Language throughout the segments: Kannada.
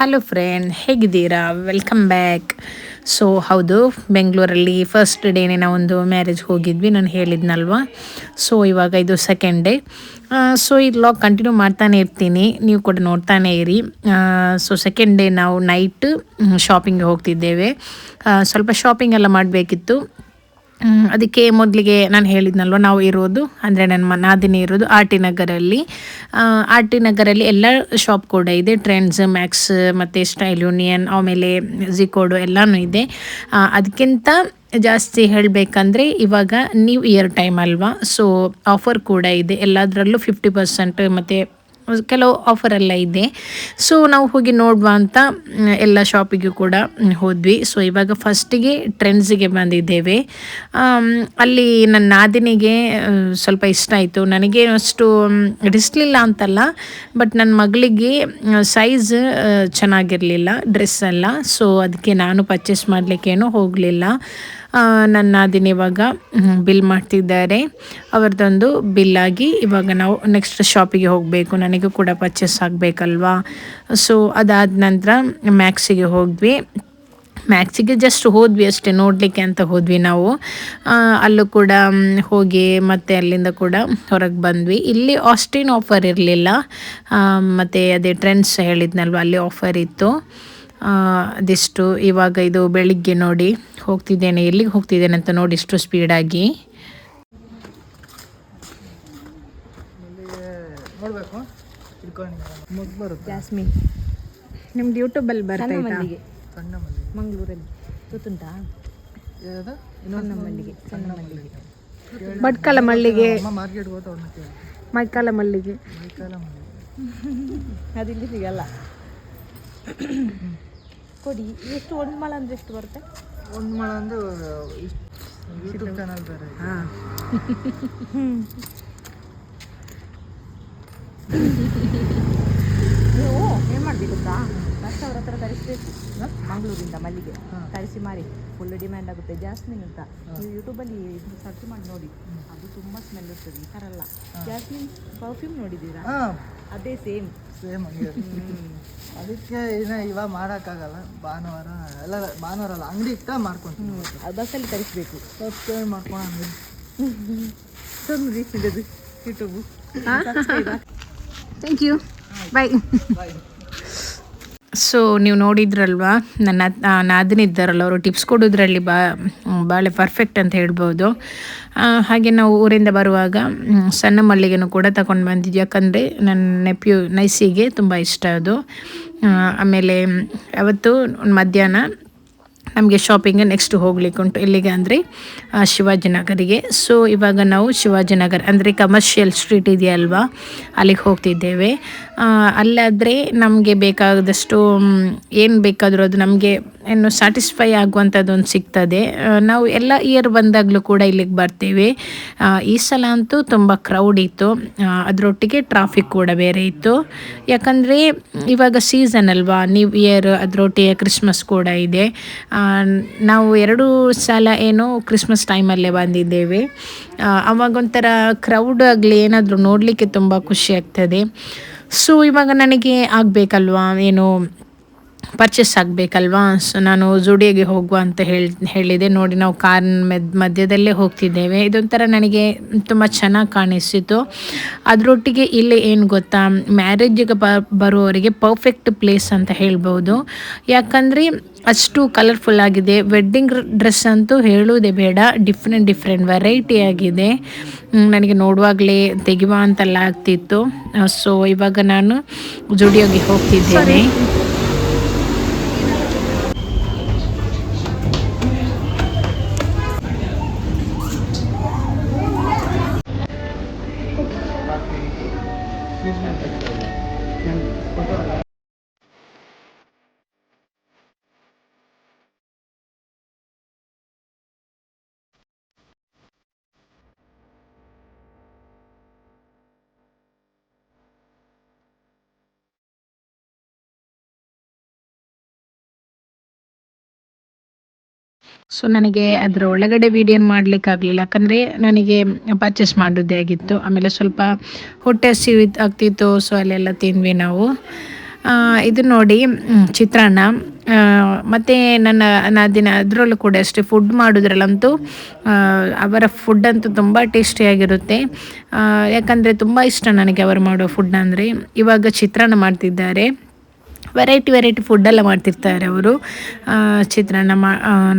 ಹಲೋ ಫ್ರೆಂಡ್ ಹೇಗಿದ್ದೀರಾ? ವೆಲ್ಕಮ್ ಬ್ಯಾಕ್ ಸೊ ಹೌದು, ಬೆಂಗಳೂರಲ್ಲಿ ಫಸ್ಟ್ ಡೇನೇ ನಾವೊಂದು ಮ್ಯಾರೇಜ್ಗೆ ಹೋಗಿದ್ವಿ, ನಾನು ಹೇಳಿದ್ನಲ್ವ? ಸೊ ಇವಾಗ ಇದು ಸೆಕೆಂಡ್ ಡೇ ಸೊ ಈ ಲಾಗ್ ಕಂಟಿನ್ಯೂ ಮಾಡ್ತಾನೆ ಇರ್ತೀನಿ. ನೀವು ಕೂಡ ನೋಡ್ತಾನೆ ಇರಿ. ಸೊ ಸೆಕೆಂಡ್ ಡೇ ನಾವು ನೈಟ್ ಶಾಪಿಂಗ್ಗೆ ಹೋಗ್ತಿದ್ದೇವೆ. ಸ್ವಲ್ಪ ಶಾಪಿಂಗ್ ಎಲ್ಲ ಮಾಡಬೇಕಿತ್ತು. ಅದಕ್ಕೆ ಮೊದಲಿಗೆ ನಾನು ಹೇಳಿದ್ನಲ್ವ, ನಾವು ಇರೋದು, ಅಂದರೆ ನನ್ನ ಮನಾದಿನೇ ಇರೋದು ಆರ್ ಟಿ ನಗರಲ್ಲಿ. ಆರ್ ಟಿ ನಗರಲ್ಲಿ ಎಲ್ಲ ಶಾಪ್ ಕೂಡ ಇದೆ ಟ್ರೆಂಡ್ಸ್ ಮ್ಯಾಕ್ಸ್ ಮತ್ತು ಸ್ಟೈಲ್ ಯೂನಿಯನ್ ಆಮೇಲೆ ಝಿಕೋಡು ಎಲ್ಲನೂ ಇದೆ. ಅದಕ್ಕಿಂತ ಜಾಸ್ತಿ ಹೇಳಬೇಕಂದ್ರೆ ಇವಾಗ ನ್ಯೂ ಇಯರ್ ಟೈಮ್ ಅಲ್ವಾ ಸೊ ಆಫರ್ ಕೂಡ ಇದೆ, ಎಲ್ಲದರಲ್ಲೂ ಫಿಫ್ಟಿ ಪರ್ಸೆಂಟ್ ಮತ್ತು ಕೆಲವು ಆಫರ್ ಎಲ್ಲ ಇದೆ. ಸೊ ನಾವು ಹೋಗಿ ನೋಡುವ ಅಂತ ಎಲ್ಲ ಶಾಪಿಗೂ ಕೂಡ ಹೋದ್ವಿ. ಸೊ ಇವಾಗ ಫಸ್ಟಿಗೆ ಟ್ರೆಂಡ್ಸಿಗೆ ಬಂದಿದ್ದೇವೆ. ಅಲ್ಲಿ ನನ್ನ ನಾದಿನಿಗೆ ಸ್ವಲ್ಪ ಇಷ್ಟ ಆಯಿತು. ನನಗೆ ಅಷ್ಟು ಇಡಿಸ್ಲಿಲ್ಲ ಅಂತಲ್ಲ ಬಟ್ ನನ್ನ ಮಗಳಿಗೆ ಸೈಜ್ ಚೆನ್ನಾಗಿರಲಿಲ್ಲ ಡ್ರೆಸ್ ಎಲ್ಲ. ಸೊ ಅದಕ್ಕೆ ನಾನು ಪರ್ಚೇಸ್ ಮಾಡಲಿಕ್ಕೇನು ಹೋಗಲಿಲ್ಲ. ನನ್ನ ದಿನ ಇವಾಗ ಬಿಲ್ ಮಾಡ್ತಿದ್ದಾರೆ. ಅವರದೊಂದು ಬಿಲ್ಲಾಗಿ ಇವಾಗ ನಾವು ನೆಕ್ಸ್ಟ್ ಶಾಪಿಗೆ ಹೋಗಬೇಕು. ನನಗೂ ಕೂಡ ಪರ್ಚೇಸ್ ಆಗಬೇಕಲ್ವಾ? ಸೊ ಅದಾದ ನಂತರ ಮ್ಯಾಕ್ಸಿಗೆ ಹೋದ್ವಿ. ಮ್ಯಾಕ್ಸಿಗೆ ಜಸ್ಟ್ ಹೋದ್ವಿ ಅಷ್ಟೇ, ನೋಡಲಿಕ್ಕೆ ಅಂತ ಹೋದ್ವಿ ನಾವು. ಅಲ್ಲೂ ಕೂಡ ಹೋಗಿ ಮತ್ತೆ ಅಲ್ಲಿಂದ ಕೂಡ ಹೊರಗೆ ಬಂದ್ವಿ. ಇಲ್ಲಿ ಆಸ್ಟಿನ್ ಆಫರ್ ಇರಲಿಲ್ಲ. ಮತ್ತು ಅದೇ ಟ್ರೆಂಡ್ಸ್ ಹೇಳಿದ್ನಲ್ವ, ಅಲ್ಲಿ ಆಫರ್ ಇತ್ತು. ಅದಿಷ್ಟು ಇವಾಗ ಇದು ಬೆಳಿಗ್ಗೆ ನೋಡಿ ಹೋಗ್ತಿದ್ದೇನೆ. ಎಲ್ಲಿಗೆ ಹೋಗ್ತಿದ್ದೇನೆ ಅಂತ ನೋಡಿ ಇಷ್ಟು ಸ್ಪೀಡಾಗಿ ಜಾಸ್ಮಿನ್ ನಿಮ್ದು ಯೂಟ್ಯೂಬಲ್ಲಿ ಬರ್ತಾ ಮಲ್ಲಿಗೆ. ಸಣ್ಣ ಮಲ್ಲಿಗೆ. ಮಂಗಳೂರಲ್ಲಿ. ಗೊತ್ತುಂಟಾ? ಯಾವ್ದು? ಸಣ್ಣ ಮಲ್ಲಿಗೆ ಸಣ್ಣ ಮಲ್ಲಿಗೆ. ಮಲ್ಲಿಗೆ. ಮೈಕಾಲ ಮಲ್ಲಿಗೆ. ಅದಿಲ್ಲಿ ಸಿಗಲ್ಲ. ಕೊಡಿ. ಎಷ್ಟು ಒಂದು ಮಳ ಅಂದ್ರೆ ಎಷ್ಟು ಬರುತ್ತೆ? ಒಂದು ಮಳ ಅಂದ್ರೆ ಯೂಟ್ಯೂಬ್ ಚಾನಲ್ ಬೇರೆ ಇದೆ. ಹಾಂ. ನೀವು ಏನು ಮಾಡ್ಬೇಕು ಗೊತ್ತಾ ಅವ್ರ ಹತ್ರ ತರಿಸ್ಬೇಕು ಮಂಗಳೂರಿಂದ ಮಲ್ಲಿಗೆ. ತರಿಸಿ ಮಾರಿ. ಫುಲ್ ಡಿಮ್ಯಾಂಡ್ ಆಗುತ್ತೆ. ಜಾಸ್ಮಿನ್ ಅಂತ. ನೀವು ಯೂಟ್ಯೂಬಲ್ಲಿ ಇದು ಸರ್ಚ್ ಮಾಡಿ ನೋಡಿ. ಅದು ತುಂಬ ಸ್ಮೆಲ್ ಇರ್ತದೆ. ಈ ಥರ ಅಲ್ಲ. ಜಾಸ್ಮಿನ್ ಪರ್ಫ್ಯೂಮ್ ನೋಡಿದ್ದೀರಾ? ಅದೇ ಸೇಮ್ ಸೇಮ್ ಅದಕ್ಕೆ ಏನೋ ಇವಾಗ ಮಾಡೋಕ್ಕಾಗಲ್ಲ. ಭಾನುವಾರ ಎಲ್ಲ ಭಾನುವಾರ ಅಲ್ಲ ಅಂಗಡಿ ಇಟ್ಟ ಮಾಡ್ಕೊಂತೀನಿ. ಅದು ಬಸ್ಸಲ್ಲಿ ತರಿಸ್ಬೇಕು ಸಬ್ಸ್ಕ್ರೈಬ್ ಮಾಡ್ಕೊಂಡು sir reach YouTube thank you bye bye so ನೀವು ನೋಡಿದ್ರಲ್ವಾ? ನನ್ನ ಆ, ನಾದಿನಿ ಇದ್ದಾರಲ್ಲ ಅವರು ಟಿಪ್ಸ್ ಕೊಡೋದ್ರಲ್ಲಿ ಬಾ ಭಾಳ ಪರ್ಫೆಕ್ಟ್ ಅಂತ ಹೇಳ್ಬೋದು. ಹಾಗೆ ನಾವು ಊರಿಂದ ಬರುವಾಗ ಸಣ್ಣ ಮಲ್ಲಿಗೆನೂ ಕೂಡ ತಗೊಂಡು ಬಂದಿದ್ವಿ. ಯಾಕಂದರೆ ನನ್ನ ನೆಪ್ಯು ನೈಸಿಗೆ ತುಂಬ ಇಷ್ಟ ಅದು. ಆಮೇಲೆ ಅವತ್ತು ಮಧ್ಯಾಹ್ನ ನಮಗೆ ಶಾಪಿಂಗ್ ನೆಕ್ಸ್ಟ್ ಹೋಗ್ಲಿಕ್ಕೆ ಉಂಟು. ಎಲ್ಲಿಗೆ ಅಂದರೆ ಶಿವಾಜಿನಗರಿಗೆ. ಸೊ ಇವಾಗ ನಾವು ಶಿವಾಜಿನಗರ, ಅಂದರೆ ಕಮರ್ಷಿಯಲ್ ಸ್ಟ್ರೀಟ್ ಇದೆಯಲ್ವಾ? ಅಲ್ಲಿಗೆ ಹೋಗ್ತಿದ್ದೇವೆ. ಅಲ್ಲಾದರೆ ನಮಗೆ ಬೇಕಾದಷ್ಟು ಏನು ಬೇಕಾದರೂ ಅದು ನಮಗೆ ಏನು ಸ್ಯಾಟಿಸ್ಫೈ ಆಗುವಂಥದ್ದು ಒಂದು ಸಿಗ್ತದೆ. ನಾವು ಎಲ್ಲ ಇಯರ್ ಬಂದಾಗಲೂ ಕೂಡ ಇಲ್ಲಿಗೆ ಬರ್ತೀವಿ. ಈ ಸಲ ಅಂತೂ ತುಂಬ ಕ್ರೌಡ್ ಇತ್ತು. ಅದರೊಟ್ಟಿಗೆ ಟ್ರಾಫಿಕ್ ಕೂಡ ಬೇರೆ ಇತ್ತು. ಯಾಕಂದರೆ, ಇವಾಗ ಸೀಸನ್ ಅಲ್ವಾ? ನ್ಯೂ ಇಯರ್ ಅದರೊಟ್ಟಿಗೆ ಕ್ರಿಸ್ಮಸ್ ಕೂಡ ಇದೆ. ನಾವು ಎರಡು ಸಲ ಏನೋ ಕ್ರಿಸ್ಮಸ್ ಟೈಮಲ್ಲೇ ಬಂದಿದ್ದೇವೆ. ಅವಾಗೊಂಥರ ಕ್ರೌಡ್ ಆಗಲಿ ಏನಾದರೂ ನೋಡಲಿಕ್ಕೆ ತುಂಬ ಖುಷಿ ಆಗ್ತದೆ. ಸೊ ಇವಾಗ ನನಗೆ ಆಗಬೇಕಲ್ವಾ? ಏನು ಪರ್ಚೇಸ್ ಆಗಬೇಕಲ್ವಾ? ಸೊ ನಾನು ಜುಡಿಯೋಗೆ ಹೋಗುವ ಅಂತ ಹೇಳಿ, ಹೇಳಿದೆ. ನೋಡಿ, ನಾವು ಕಾರ್ ಮಧ್ಯದಲ್ಲೇ ಹೋಗ್ತಿದ್ದೇವೆ. ಇದೊಂಥರ ನನಗೆ ತುಂಬ ಚೆನ್ನಾಗಿ ಕಾಣಿಸಿತು ಅದರೊಟ್ಟಿಗೆ ಇಲ್ಲಿ ಏನು ಗೊತ್ತಾ? ಮ್ಯಾರೇಜಿಗೆ ಬ, ಬರುವವರಿಗೆ ಪರ್ಫೆಕ್ಟ್ ಪ್ಲೇಸ್ ಅಂತ ಹೇಳ್ಬೋದು. ಯಾಕಂದರೆ ಅಷ್ಟು ಕಲರ್ಫುಲ್ ಆಗಿದೆ. ವೆಡ್ಡಿಂಗ್ ಡ್ರೆಸ್ ಅಂತೂ ಹೇಳುವುದೇ ಬೇಡ. ಡಿಫ್ರೆಂಟ್ ಡಿಫ್ರೆಂಟ್ ವೆರೈಟಿ ಆಗಿದೆ. ನನಗೆ ನೋಡುವಾಗಲೇ ತೆಗಿವ ಅಂತೆಲ್ಲ ಆಗ್ತಿತ್ತು. ಸೊ ಇವಾಗ ನಾನು ಜುಡಿಯೋಗೆ ಹೋಗ್ತಿದ್ದೇನೆ. ಸೊ ನನಗೆ ಅದರ ಒಳಗಡೆ ವಿಡಿಯೋ ಮಾಡ್ಲಿಕ್ಕೆ ಆಗಲಿಲ್ಲ. ಯಾಕಂದರೆ ನನಗೆ ಪರ್ಚೇಸ್ ಮಾಡೋದೇ ಆಗಿತ್ತು. ಆಮೇಲೆ ಸ್ವಲ್ಪ ಹೊಟ್ಟೆ ಹಸಿವು ಆಗ್ತಿತ್ತು. ಸೊ ಅಲ್ಲೆಲ್ಲ ತಿನ್ವಿ ನಾವು. ಇದು ನೋಡಿ ಚಿತ್ರಾನ್ನ. ಮತ್ತು ನನ್ನ, ನಾ ದಿನ ಅದರಲ್ಲೂ ಕೂಡ ಅಷ್ಟೇ ಫುಡ್ ಮಾಡೋದ್ರಲ್ಲಂತೂ ಅವರ ಫುಡ್ ಅಂತೂ ತುಂಬ ಟೇಸ್ಟಿಯಾಗಿರುತ್ತೆ ಯಾಕಂದರೆ ತುಂಬ ಇಷ್ಟ ನನಗೆ ಅವರು ಮಾಡೋ ಫುಡ್ ಅಂದರೆ. ಇವಾಗ ಚಿತ್ರಾನ್ನ ಮಾಡ್ತಿದ್ದಾರೆ. ವೆರೈಟಿ ವೆರೈಟಿ ಫುಡ್ಡೆಲ್ಲ ಮಾಡ್ತಿರ್ತಾರೆ ಅವರು. ಚಿತ್ರಾನ್ನ ಮಾ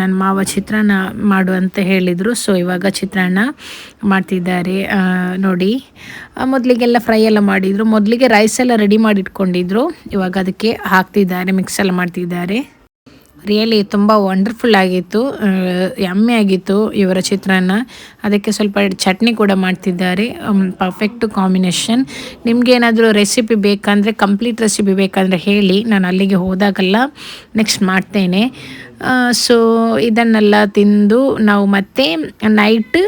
ನನ್ನ ಮಾವ ಚಿತ್ರಾನ್ನ ಮಾಡು ಅಂತ ಹೇಳಿದರು. ಸೊ ಇವಾಗ ಚಿತ್ರಾನ್ನ ಮಾಡ್ತಿದ್ದಾರೆ. ನೋಡಿ ಮೊದಲಿಗೆಲ್ಲ ಫ್ರೈ ಎಲ್ಲ ಮಾಡಿದರು. ಮೊದಲಿಗೆ ರೈಸ್ ಎಲ್ಲ ರೆಡಿ ಮಾಡಿಟ್ಕೊಂಡಿದ್ರು. ಇವಾಗ ಅದಕ್ಕೆ ಹಾಕ್ತಿದ್ದಾರೆ ಮಿಕ್ಸ್ ಎಲ್ಲ ಮಾಡ್ತಿದ್ದಾರೆ. ರಿಯಲಿ ತುಂಬ ವಂಡರ್ಫುಲ್ ಆಗಿತ್ತು. ಎಮ್ಮೆ ಆಗಿತ್ತು ಇವರ ಚಿತ್ರಾನ್ನ. ಅದಕ್ಕೆ ಸ್ವಲ್ಪ ಚಟ್ನಿ ಕೂಡ ಮಾಡ್ತಿದ್ದಾರೆ. ಪರ್ಫೆಕ್ಟ್ ಕಾಂಬಿನೇಷನ್ ನಿಮ್ಗೆ ಏನಾದರೂ ರೆಸಿಪಿ ಬೇಕಂದರೆ ಕಂಪ್ಲೀಟ್ ರೆಸಿಪಿ ಬೇಕಂದರೆ ಹೇಳಿ. ನಾನು ಅಲ್ಲಿಗೆ ಹೋದಾಗೆಲ್ಲ. ನೆಕ್ಸ್ಟ್ ಮಾಡ್ತೇನೆ. ಸೊ ಇದನ್ನೆಲ್ಲ ತಿಂದು ನಾವು ಮತ್ತೆ ನೈಟ್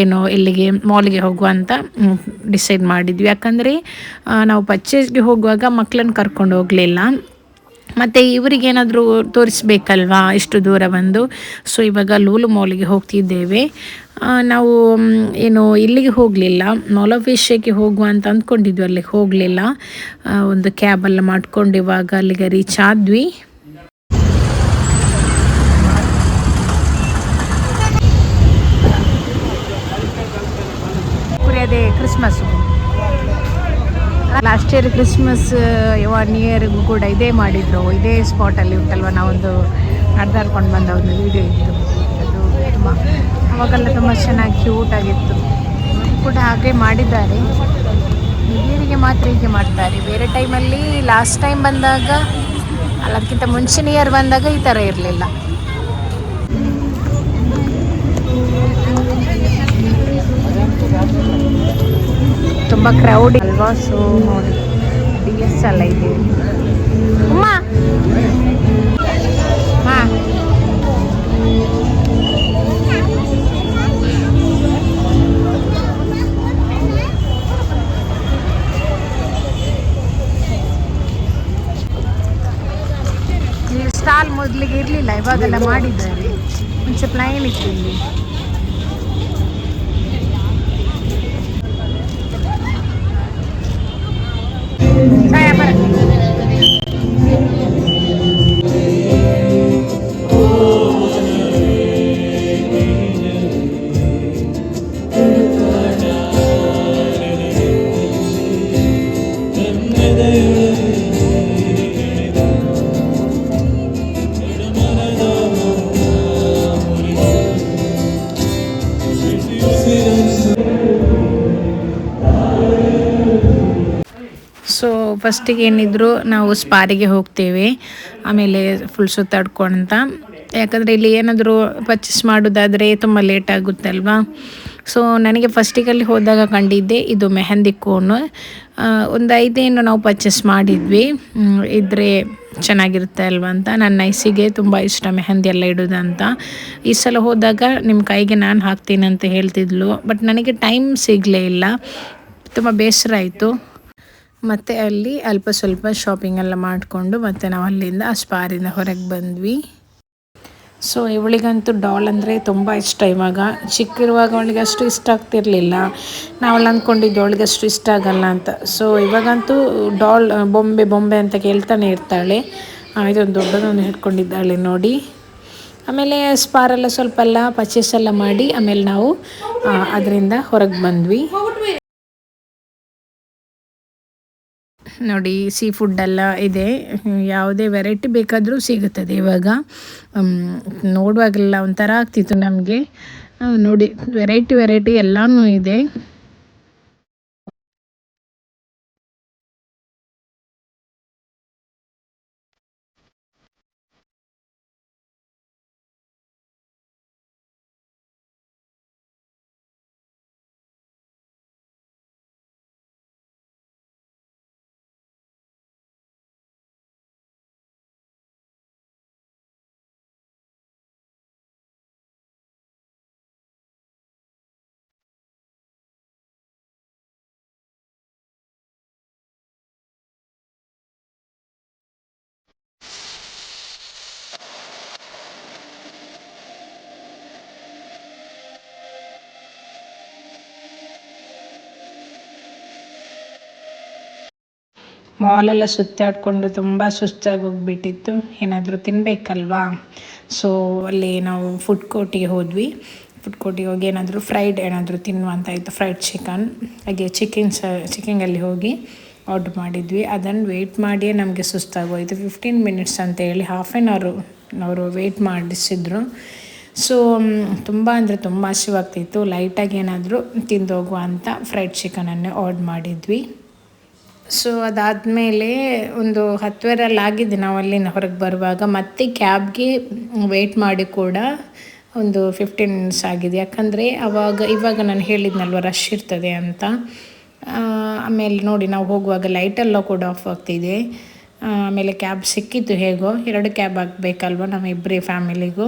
ಏನು ಇಲ್ಲಿಗೆ ಮಾಲ್ಗೆ ಹೋಗುವ ಅಂತ ಡಿಸೈಡ್ ಮಾಡಿದ್ವಿ. ಯಾಕಂದರೆ ನಾವು ಪರ್ಚೇಸ್ಗೆ ಹೋಗುವಾಗ ಮಕ್ಕಳನ್ನು ಕರ್ಕೊಂಡು ಹೋಗಲಿಲ್ಲ. ಮತ್ತು ಇವರಿಗೇನಾದರೂ ತೋರಿಸ್ಬೇಕಲ್ವಾ ಇಷ್ಟು ದೂರ ಬಂದು? ಸೊ ಇವಾಗ ಲೂಲು ಮಾಲಿಗೆ ಹೋಗ್ತಿದ್ದೇವೆ. ನಾವು ಏನು ಇಲ್ಲಿಗೆ ಹೋಗಲಿಲ್ಲ. ಮಾಲ್ ಆಫ್ ಏಷ್ಯಾಕ್ಕೆ ಹೋಗುವ ಅಂತ ಅಂದ್ಕೊಂಡಿದ್ವಿ, ಅಲ್ಲಿಗೆ ಹೋಗಲಿಲ್ಲ. ಒಂದು ಕ್ಯಾಬೆಲ್ಲ ಮಾಡ್ಕೊಂಡು ಇವಾಗ ಅಲ್ಲಿಗೆ ರೀಚ್ ಆದ್ವಿ. Christmas Christmas last year Christmas one ಇಯರ್ಗೂ ಕೂಡ ಇದೇ ಮಾಡಿದ್ರು. ಇದೇ ಸ್ಪಾಟಲ್ಲಿ ಉಂಟಲ್ವ ನಾವೊಂದು ನಡೆದಾಡ್ಕೊಂಡು ಬಂದ ಒಂದು ವಿಡಿಯೋ ಇತ್ತು. ಅದು ತುಂಬ, ಅವಾಗೆಲ್ಲ ತುಂಬ ಚೆನ್ನಾಗಿ ಕ್ಯೂಟ್ ಆಗಿತ್ತು. ಕೂಡ ಹಾಗೆ ಮಾಡಿದ್ದಾರೆ. ಹಿರಿಯರಿಗೆ ಮಾತ್ರ ಹೀಗೆ ಮಾಡ್ತಾರೆ. ಬೇರೆ ಟೈಮಲ್ಲಿ ಲಾಸ್ಟ್ ಟೈಮ್ ಬಂದಾಗ ಅಲ್ಲ ಅದಕ್ಕಿಂತ ಮುಂಚಿನ ಇಯರ್ ಬಂದಾಗ ಈ ಥರ ಇರಲಿಲ್ಲ. ತುಂಬ ಕ್ರೌಡ್ ಅಲ್ವಾ ಸೊ ನೋಡಿ. ಡಿ ಎಸ್ ಎಲ್ಲ ಇದೆ. ಅಮ್ಮ! ಹಾಂ. ಸ್ಟಾಲ್ ಮೊದಲಿಗೆ ಇರಲಿಲ್ಲ, ಇವಾಗೆಲ್ಲ ಮಾಡಿದ್ದಾರೆ. ಮುಂಚೆ ಪ್ಲೈನ್ ಇತ್ತು ಇಲ್ಲಿ. ಛಾಯಾ ಬರ. ಸೊ ಫಸ್ಟಿಗೆ ಏನಿದ್ರು ನಾವು ಸ್ಪಾರಿಗೆ ಹೋಗ್ತೇವೆ, ಆಮೇಲೆ ಫುಲ್ ಸುತ್ತಾಡ್ಕೊಂತ ಯಾಕಂದರೆ ಇಲ್ಲಿ ಏನಾದರೂ ಪರ್ಚೇಸ್ ಮಾಡೋದಾದರೆ ತುಂಬ ಲೇಟ್ ಆಗುತ್ತೆ ಅಲ್ವಾ ಸೊ ನನಗೆ ಫಸ್ಟಿಗಲ್ಲಿ ಹೋದಾಗ ಕಂಡಿದ್ದೆ, ಇದು ಮೆಹಂದಿ ಕೋನು ಒಂದು ಐದೇನು ನಾವು ಪರ್ಚೇಸ್ ಮಾಡಿದ್ವಿ. ಇದ್ರೆ ಚೆನ್ನಾಗಿರುತ್ತೆ ಅಲ್ವಾ ಅಂತ. ನನ್ನ ನೈಸಿಗೆ ತುಂಬ ಇಷ್ಟ ಮೆಹಂದಿ ಎಲ್ಲ ಇಡೋದಂತ ಈ ಸಲ ಹೋದಾಗ ನಿಮ್ಮ ಕೈಗೆ ನಾನು ಹಾಕ್ತೀನಿ ಅಂತ ಹೇಳ್ತಿದ್ಲು ಬಟ್ ನನಗೆ ಟೈಮ್ ಸಿಗಲೇ ಇಲ್ಲ. ತುಂಬ ಬೇಸರ ಆಯಿತು. ಮತ್ತು ಅಲ್ಲಿ ಅಲ್ಪ ಸ್ವಲ್ಪ ಶಾಪಿಂಗ್ ಎಲ್ಲ ಮಾಡಿಕೊಂಡು ಮತ್ತು ನಾವು ಅಲ್ಲಿಂದ ಆ ಹೊರಗೆ ಬಂದ್ವಿ. ಸೊ ಇವಳಿಗಂತೂ ಡಾಲ್ ಅಂದರೆ ತುಂಬ ಇಷ್ಟ ಇವಾಗ. ಚಿಕ್ಕಿರುವಾಗ ಅವಳಿಗೆ ಅಷ್ಟು ಇಷ್ಟ ಆಗ್ತಿರ್ಲಿಲ್ಲ. ನಾವೆಲ್ಲ ಅಂದ್ಕೊಂಡಿದ್ದು ಅವಳಿಗೆ ಅಷ್ಟು ಇಷ್ಟ ಆಗಲ್ಲ ಅಂತ. ಸೊ ಇವಾಗಂತೂ ಡಾಲ್ ಬೊಂಬೆ ಬೊಂಬೆ ಅಂತ ಕೇಳ್ತಾನೆ ಇರ್ತಾಳೆ. ಇದೊಂದು ದೊಡ್ಡದೊಂದು ಹಿಡ್ಕೊಂಡಿದ್ದಾಳೆ ನೋಡಿ. ಆಮೇಲೆ ಸ್ಪಾರೆಲ್ಲ ಸ್ವಲ್ಪ ಎಲ್ಲ ಪರ್ಚೇಸ್ ಎಲ್ಲ ಮಾಡಿ ಆಮೇಲೆ ನಾವು ಅದರಿಂದ ಹೊರಗೆ ಬಂದ್ವಿ. ನೋಡಿ ಸೀ ಫುಡ್ ಎಲ್ಲ ಇದೆ. ಯಾವುದೇ ವೆರೈಟಿ ಬೇಕಾದರೂ ಸಿಗುತ್ತದೆ ಇವಾಗ. ನೋಡುವಾಗಲ್ಲ ನೋಡುವಾಗೆಲ್ಲ ಒಂಥರ ಆಗ್ತಿತ್ತು ನಮಗೆ. ನೋಡಿ ವೆರೈಟಿ ವೆರೈಟಿ ಎಲ್ಲನೂ ಇದೆ. ಮಾಲೆಲ್ಲ ಸುತ್ತಾಡಿಕೊಂಡು ತುಂಬ ಸುಸ್ತಾಗಿ ಹೋಗ್ಬಿಟ್ಟಿತ್ತು. ಏನಾದರೂ ತಿನ್ನಬೇಕಲ್ವಾ ಸೊ ಅಲ್ಲಿ ನಾವು ಫುಡ್ ಕೋರ್ಟಿಗೆ ಹೋದ್ವಿ. ಫುಡ್ ಕೋರ್ಟಿಗೆ ಹೋಗಿ ಏನಾದರೂ ಫ್ರೈಡ್ ಏನಾದರೂ ತಿನ್ನುವಂತ ಇತ್ತು ಫ್ರೈಡ್ ಚಿಕನ್ ಹಾಗೆ ಚಿಕನ್ ಸ ಚಿಕನ್ಗಲ್ಲಿ ಹೋಗಿ ಆರ್ಡ್ರ್ ಮಾಡಿದ್ವಿ. ಅದನ್ನು ವೆಯ್ಟ್ ಮಾಡಿಯೇ ನಮಗೆ ಸುಸ್ತಾಗೋಯಿತು. ಫಿಫ್ಟೀನ್ ಮಿನಿಟ್ಸ್ ಅಂತ ಹೇಳಿ ಹಾಫ್ ಆ್ಯನ್ ಅವರು ಅವರು ವೆಯ್ಟ್ ಮಾಡಿಸಿದ್ರು. ಸೊ ತುಂಬ ಅಂದರೆ ತುಂಬ ಹಸಿವಾಗ್ತಿತ್ತು. ಲೈಟಾಗಿ ಏನಾದರೂ ತಿಂದು ಹೋಗುವ ಅಂತ ಫ್ರೈಡ್ ಚಿಕನನ್ನೇ ಆರ್ಡ್ರ್ ಮಾಡಿದ್ವಿ. ಸೊ ಅದಾದಮೇಲೆ ಒಂದು ಹತ್ತುವರಲ್ಲಿ ಆಗಿದೆ ನಾವು ಅಲ್ಲಿಂದ ಹೊರಗೆ ಬರುವಾಗ. ಮತ್ತೆ ಕ್ಯಾಬ್ಗೆ ವೆಯ್ಟ್ ಮಾಡಿ ಕೂಡ ಒಂದು ಫಿಫ್ಟೀನ್ ಮಿನಿಟ್ಸ್ ಆಗಿದೆ. ಯಾಕಂದರೆ ಅವಾಗ, ಇವಾಗ ನಾನು ಹೇಳಿದ್ನಲ್ವ ರಶ್ ಇರ್ತದೆ ಅಂತ. ಆಮೇಲೆ ನೋಡಿ, ನಾವು ಹೋಗುವಾಗ ಲೈಟೆಲ್ಲ ಕೂಡ ಆಫ್ ಆಗ್ತಿದೆ. ಆಮೇಲೆ ಕ್ಯಾಬ್ ಸಿಕ್ಕಿತ್ತು ಹೇಗೋ, ಎರಡು ಕ್ಯಾಬ್ ಆಗಬೇಕಲ್ವ ನಮ್ಮಿಬ್ಬರೇ ಫ್ಯಾಮಿಲಿಗೂ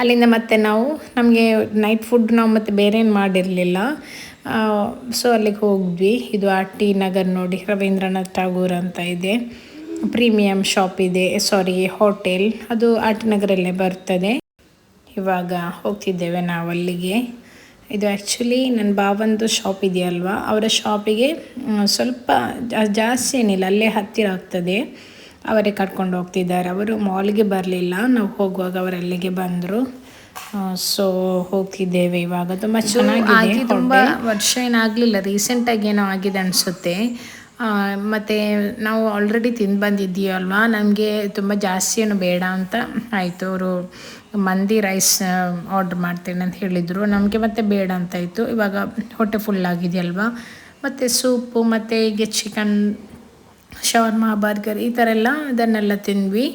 ಅಲ್ಲಿಂದ ಮತ್ತೆ ನಾವು, ನಮಗೆ ನೈಟ್ ಫುಡ್ ನಾವು ಮತ್ತೆ ಬೇರೆ ಏನು ಮಾಡಿರಲಿಲ್ಲ. ಸೊ ಅಲ್ಲಿಗೆ ಹೋದ್ವಿ. ಇದು ಆರ್ ಟಿ ನಗರ್ ನೋಡಿ, ರವೀಂದ್ರನಾಥ್ ಟಾಗೂರ್ ಅಂತ ಇದೆ. ಪ್ರೀಮಿಯಂ ಶಾಪ್ ಇದೆ, ಸಾರಿ, ಹೋಟೆಲ್. ಅದು ಆರ್ ಟಿ ನಗರಲ್ಲೇ ಬರ್ತದೆ. ಇವಾಗ ಹೋಗ್ತಿದ್ದೇವೆ ನಾವು ಅಲ್ಲಿಗೆ. ಇದು ಆ್ಯಕ್ಚುಲಿ ನನ್ನ ಬಾವಂದು ಶಾಪ್ ಇದೆಯಲ್ವಾ? ಅವರ ಶಾಪಿಗೆ ಸ್ವಲ್ಪ ಜಾಸ್ತಿ ಏನಿಲ್ಲ, ಅಲ್ಲೇ ಹತ್ತಿರ ಆಗ್ತದೆ. ಅವರೇ ಕರ್ಕೊಂಡು ಹೋಗ್ತಿದ್ದಾರೆ. ಅವರು ಮಾಲ್ಗೆ ಬರಲಿಲ್ಲ. ನಾವು ಹೋಗುವಾಗ ಅವರಲ್ಲಿಗೆ ಬಂದರು. ಸೊ ಹೋಗ್ತಿದ್ದೇವೆ ಇವಾಗ. ತುಂಬ ಚೆನ್ನಾಗಿ ತುಂಬ ವರ್ಷ ಏನಾಗಲಿಲ್ಲ. ರೀಸೆಂಟಾಗಿ ಏನೋ ಆಗಿದೆ ಅನಿಸುತ್ತೆ. ಮತ್ತು ನಾವು ಆಲ್ರೆಡಿ ತಿಂದು ಬಂದಿದ್ದೀವಲ್ವಾ? ನಮಗೆ ತುಂಬ ಜಾಸ್ತಿ ಏನು ಬೇಡ ಅಂತ ಆಯಿತು. ಅವರು ಮಂದಿ ರೈಸ್ ಆರ್ಡ್ರ್ ಮಾಡ್ತೇನೆ ಅಂತ ಹೇಳಿದರು. ನಮಗೆ ಮತ್ತೆ ಬೇಡ ಅಂತಾಯಿತು ಇವಾಗ ಹೊಟ್ಟೆ ಫುಲ್ ಆಗಿದೆಯಲ್ವಾ? ಮತ್ತು ಸೂಪು ಮತ್ತು ಹೀಗೆ ಚಿಕನ್ ಶವರ್ಮ ಬರ್ಗರ್ ಈ ಥರ ಎಲ್ಲ ಅದನ್ನೆಲ್ಲ ತಿಂದ್ವಿ.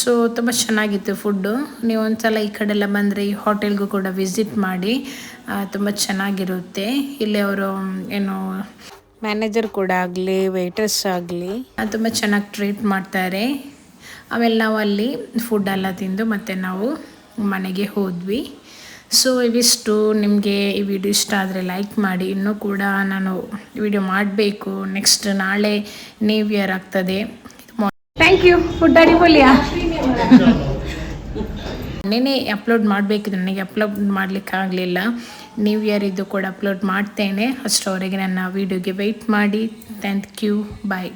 ಸೊ ತುಂಬ ಚೆನ್ನಾಗಿತ್ತು ಫುಡ್ಡು ನೀವು ಒಂದ್ಸಲ ಈ ಕಡೆ ಎಲ್ಲ ಬಂದರೆ ಈ ಹೋಟೆಲ್ಗೂ ಕೂಡ ವಿಸಿಟ್ ಮಾಡಿ. ತುಂಬ ಚೆನ್ನಾಗಿರುತ್ತೆ. ಇಲ್ಲಿ ಅವರು ಏನು ಮ್ಯಾನೇಜರ್ ಕೂಡ ಆಗಲಿ ವೇಟರ್ಸ್ ಆಗಲಿ. ತುಂಬ ಚೆನ್ನಾಗಿ ಟ್ರೀಟ್ ಮಾಡ್ತಾರೆ. ಆಮೇಲೆ ನಾವು ಅಲ್ಲಿ ಫುಡ್ ಎಲ್ಲ ತಿಂದು ಮತ್ತೆ ನಾವು ಮನೆಗೆ ಹೋದ್ವಿ. ಸೊ ಇವಿಷ್ಟು ನಿಮಗೆ ಈ ವಿಡಿಯೋ ಇಷ್ಟ ಆದರೆ ಲೈಕ್ ಮಾಡಿ. ಇನ್ನೂ ಕೂಡ ನಾನು ವಿಡಿಯೋ ಮಾಡಬೇಕು. ನೆಕ್ಸ್ಟ್ ನಾಳೆ ನ್ಯೂ ಇಯರ್ ಆಗ್ತದೆ. ಥ್ಯಾಂಕ್ ಯು ಫುಡ್ ಅಡಿಪೊಲಿಯಾ ನೆನೆ ಅಪ್ಲೋಡ್ ಮಾಡಬೇಕಿತ್ತು ನನಗೆ ಅಪ್ಲೋಡ್ ಮಾಡಲಿಕ್ಕಾಗಲಿಲ್ಲ. ನ್ಯೂ ಇಯರ್ ಇದು ಕೂಡ ಅಪ್ಲೋಡ್ ಮಾಡ್ತೇನೆ. ಅಷ್ಟರವರೆಗೆ ನನ್ನ ವೀಡಿಯೋಗೆ ವೆಯ್ಟ್ ಮಾಡಿ. Thank you bye